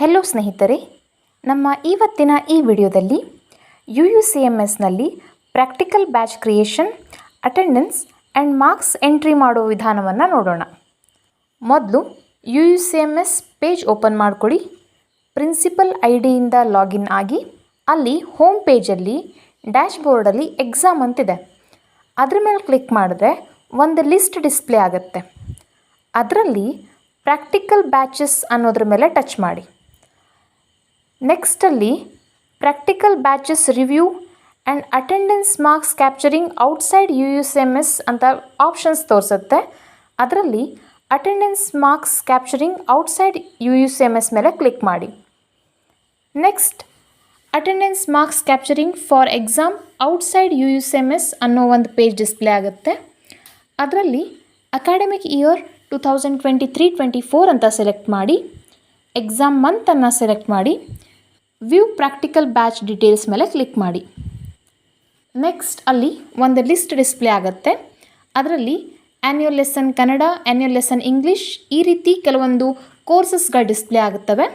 Hello ಸ್ನೇಹಿತರೆ, ನಮ್ಮ ಇವತ್ತಿನ ಈ ವಿಡಿಯೋದಲ್ಲಿ U U C M ಎಸ್ನಲ್ಲಿ practical batch creation attendance and marks entry ಮಾಡೋ ವಿಧಾನವನ್ನು ನೋಡೋಣ. ಮೊದಲು U U C M S page open ಮಾಡಿಕೊಡಿ. ಪ್ರಿನ್ಸಿಪಲ್ ಐ ಡಿಯಿಂದ ಲಾಗಿನ್ ಆಗಿ ಅಲ್ಲಿ ಹೋಮ್ ಪೇಜಲ್ಲಿ ಡ್ಯಾಶ್ ಬೋರ್ಡಲ್ಲಿ ಎಕ್ಸಾಮ್ ಅಂತಿದೆ. ಅದ್ರ ಮೇಲೆ ಕ್ಲಿಕ್ ಮಾಡಿದ್ರೆ ಒಂದು ಲಿಸ್ಟ್ ಡಿಸ್ಪ್ಲೇ ಆಗುತ್ತೆ. ಅದರಲ್ಲಿ ಪ್ರಾಕ್ಟಿಕಲ್ ಬ್ಯಾಚಸ್ ಅನ್ನೋದ್ರ ಮೇಲೆ ಟಚ್ ಮಾಡಿ. ನೆಕ್ಸ್ಟಲ್ಲಿ practical batches review and attendance marks capturing outside U U C M S ಅಂತ ಆಪ್ಷನ್ಸ್ ತೋರಿಸುತ್ತೆ. ಅದರಲ್ಲಿ attendance marks capturing outside U U C M S ಮೇಲೆ ಕ್ಲಿಕ್ ಮಾಡಿ. Next attendance marks capturing for exam outside U U C M S ಅನ್ನೋ ಒಂದು page display ಆಗುತ್ತೆ. ಅದರಲ್ಲಿ academic year two thousand twenty three twenty four ಅಂತ select ಮಾಡಿ. Exam ಮಂತನ್ನು select ಮಾಡಿ. ವ್ಯೂ ಪ್ರಾಕ್ಟಿಕಲ್ ಬ್ಯಾಚ್ ಡೀಟೇಲ್ಸ್ ಮೇಲೆ ಕ್ಲಿಕ್ ಮಾಡಿ. ನೆಕ್ಸ್ಟ್ ಅಲ್ಲಿ ಒಂದು ಲಿಸ್ಟ್ ಡಿಸ್ಪ್ಲೇ ಆಗುತ್ತೆ. ಅದರಲ್ಲಿ annual lesson Kannada annual lesson English ಈ ರೀತಿ ಕೆಲವೊಂದು ಕೋರ್ಸಸ್ಗಳು ಡಿಸ್ಪ್ಲೇ ಆಗುತ್ತವೆ.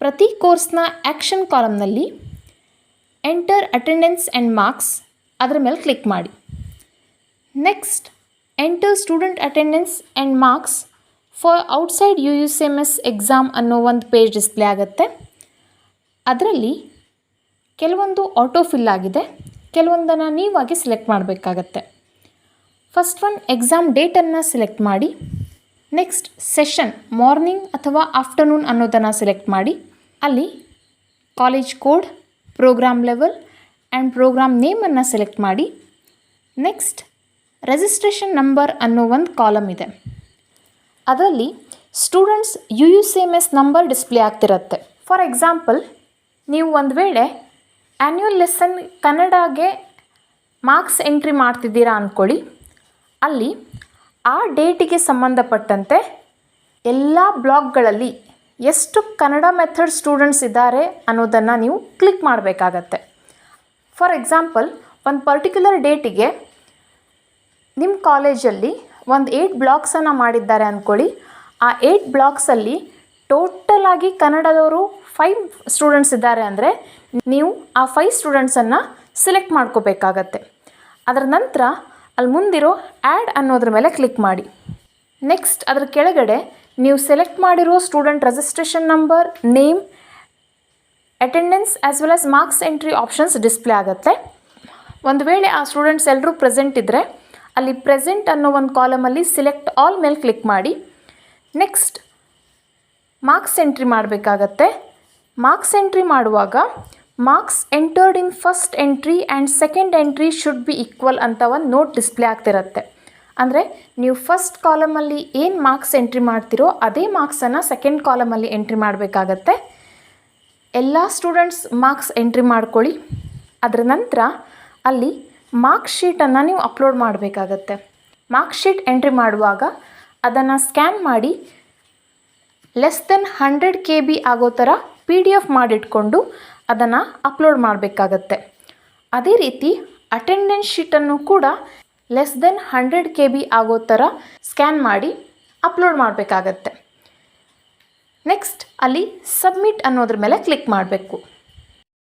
ಪ್ರತಿ ಕೋರ್ಸ್ನ ಆ್ಯಕ್ಷನ್ ಕಾಲಮ್ನಲ್ಲಿ ಎಂಟರ್ ಅಟೆಂಡೆನ್ಸ್ ಆ್ಯಂಡ್ ಮಾರ್ಕ್ಸ್ ಅದರ ಮೇಲೆ ಕ್ಲಿಕ್ ಮಾಡಿ. Next enter student attendance and marks for outside U U C M S exam ಅನ್ನೋ ಒಂದು ಪೇಜ್ ಡಿಸ್ಪ್ಲೇ ಆಗುತ್ತೆ. ಅದರಲ್ಲಿ ಕೆಲವೊಂದು ಆಟೋ ಫಿಲ್ ಆಗಿದೆ, ಕೆಲವೊಂದನ್ನು ನೀವಾಗಿ ಸೆಲೆಕ್ಟ್ ಮಾಡಬೇಕಾಗತ್ತೆ. ಫಸ್ಟ್ ಒನ್ ಎಕ್ಸಾಮ್ ಡೇಟನ್ನು ಸೆಲೆಕ್ಟ್ ಮಾಡಿ ನೆಕ್ಸ್ಟ್ ಸೆಷನ್ ಮಾರ್ನಿಂಗ್ ಅಥವಾ ಆಫ್ಟರ್ನೂನ್ ಅನ್ನೋದನ್ನು ಸೆಲೆಕ್ಟ್ ಮಾಡಿ, ಅಲ್ಲಿ college code program level and program ನೇಮನ್ನು select ಮಾಡಿ ನೆಕ್ಸ್ಟ್ ರಿಜಿಸ್ಟ್ರೇಷನ್ ನಂಬರ್ ಅನ್ನೋ ಒಂದು ಕಾಲಮ್ ಇದೆ. ಅದರಲ್ಲಿ students U U C M S number display ಆಗ್ತಿರುತ್ತೆ. ಫಾರ್ ಎಕ್ಸಾಂಪಲ್ ನೀವು ಒಂದು ವೇಳೆ ಆ್ಯನ್ಯುಯಲ್ ಲೆಸನ್ ಕನ್ನಡಗೆ ಮಾರ್ಕ್ಸ್ ಎಂಟ್ರಿ ಮಾಡ್ತಿದ್ದೀರಾ ಅಂದ್ಕೊಳ್ಳಿ ಅಲ್ಲಿ ಆ ಡೇಟಿಗೆ ಸಂಬಂಧಪಟ್ಟಂತೆ ಎಲ್ಲ ಬ್ಲಾಗ್ಗಳಲ್ಲಿ ಎಷ್ಟು ಕನ್ನಡ ಮೆಥಡ್ ಸ್ಟೂಡೆಂಟ್ಸ್ ಇದ್ದಾರೆ ಅನ್ನೋದನ್ನು ನೀವು ಕ್ಲಿಕ್ ಮಾಡಬೇಕಾಗತ್ತೆ. ಫಾರ್ ಎಕ್ಸಾಂಪಲ್ ಒಂದು ಪರ್ಟಿಕ್ಯುಲರ್ ಡೇಟಿಗೆ ನಿಮ್ಮ ಕಾಲೇಜಲ್ಲಿ ಒಂದು ಏಯ್ಟ್ ಬ್ಲಾಕ್ಸನ್ನು ಮಾಡಿದ್ದಾರೆ ಅಂದ್ಕೊಳ್ಳಿ ಆ ಏಯ್ಟ್ ಬ್ಲಾಕ್ಸಲ್ಲಿ ಟೋಟಲ್ ಆಗಿ ಕನ್ನಡದವರು ಫೈವ್ ಸ್ಟೂಡೆಂಟ್ಸ್ ಇದ್ದಾರೆ ಅಂದರೆ ನೀವು ಆ ಫೈವ್ ಸ್ಟೂಡೆಂಟ್ಸನ್ನು ಸೆಲೆಕ್ಟ್ ಮಾಡ್ಕೋಬೇಕಾಗತ್ತೆ. ಅದರ ನಂತರ ಅಲ್ಲಿ ಮುಂದಿರೋ ಆ್ಯಡ್ ಅನ್ನೋದ್ರ ಮೇಲೆ ಕ್ಲಿಕ್ ಮಾಡಿ. ನೆಕ್ಸ್ಟ್ ಅದರ ಕೆಳಗಡೆ ನೀವು ಸೆಲೆಕ್ಟ್ ಮಾಡಿರೋ student registration number name attendance as well as marks entry options display ಆಗುತ್ತೆ. ಒಂದು ವೇಳೆ ಆ ಸ್ಟೂಡೆಂಟ್ಸ್ ಎಲ್ಲರೂ ಪ್ರೆಸೆಂಟ್ ಇದ್ದರೆ ಅಲ್ಲಿ ಪ್ರೆಸೆಂಟ್ ಅನ್ನೋ ಒಂದು ಕಾಲಮಲ್ಲಿ ಸಿಲೆಕ್ಟ್ ಆಲ್ ಮೇಲೆ ಕ್ಲಿಕ್ ಮಾಡಿ. ನೆಕ್ಸ್ಟ್ ಮಾರ್ಕ್ಸ್ ಎಂಟ್ರಿ ಮಾಡಬೇಕಾಗತ್ತೆ. ಮಾರ್ಕ್ಸ್ ಎಂಟ್ರಿ ಮಾಡುವಾಗ marks entered in first entry and second entry should be equal ಅಂತ ಒಂದು ನೋಟ್ ಡಿಸ್ಪ್ಲೇ ಆಗ್ತಿರುತ್ತೆ. ಅಂದರೆ ನೀವು ಫಸ್ಟ್ ಕಾಲಮಲ್ಲಿ ಏನು ಮಾರ್ಕ್ಸ್ ಎಂಟ್ರಿ ಮಾಡ್ತಿರೋ ಅದೇ ಮಾರ್ಕ್ಸನ್ನು ಸೆಕೆಂಡ್ ಕಾಲಮಲ್ಲಿ ಎಂಟ್ರಿ ಮಾಡಬೇಕಾಗತ್ತೆ. ಎಲ್ಲ ಸ್ಟೂಡೆಂಟ್ಸ್ ಮಾರ್ಕ್ಸ್ ಎಂಟ್ರಿ ಮಾಡ್ಕೊಳ್ಳಿ. ಅದರ ನಂತರ ಅಲ್ಲಿ ಮಾರ್ಕ್ಸ್ ಶೀಟನ್ನು ನೀವು ಅಪ್ಲೋಡ್ ಮಾಡಬೇಕಾಗತ್ತೆ. ಮಾರ್ಕ್ಸ್ ಶೀಟ್ ಎಂಟ್ರಿ ಮಾಡುವಾಗ ಅದನ್ನು ಸ್ಕ್ಯಾನ್ ಮಾಡಿ less than hundred K B ಆಗೋ ಥರ ಪಿ ಡಿ ಎಫ್ ಮಾಡಿಟ್ಕೊಂಡು ಅದನ್ನು ಅಪ್ಲೋಡ್ ಮಾಡಬೇಕಾಗತ್ತೆ. ಅದೇ ರೀತಿ ಅಟೆಂಡೆನ್ಸ್ ಶೀಟನ್ನು ಕೂಡ less than hundred K B ಆಗೋ ಥರ ಸ್ಕ್ಯಾನ್ ಮಾಡಿ ಅಪ್ಲೋಡ್ ಮಾಡಬೇಕಾಗತ್ತೆ. ನೆಕ್ಸ್ಟ್ ಅಲ್ಲಿ ಸಬ್ಮಿಟ್ ಅನ್ನೋದ್ರ ಮೇಲೆ ಕ್ಲಿಕ್ ಮಾಡಬೇಕು.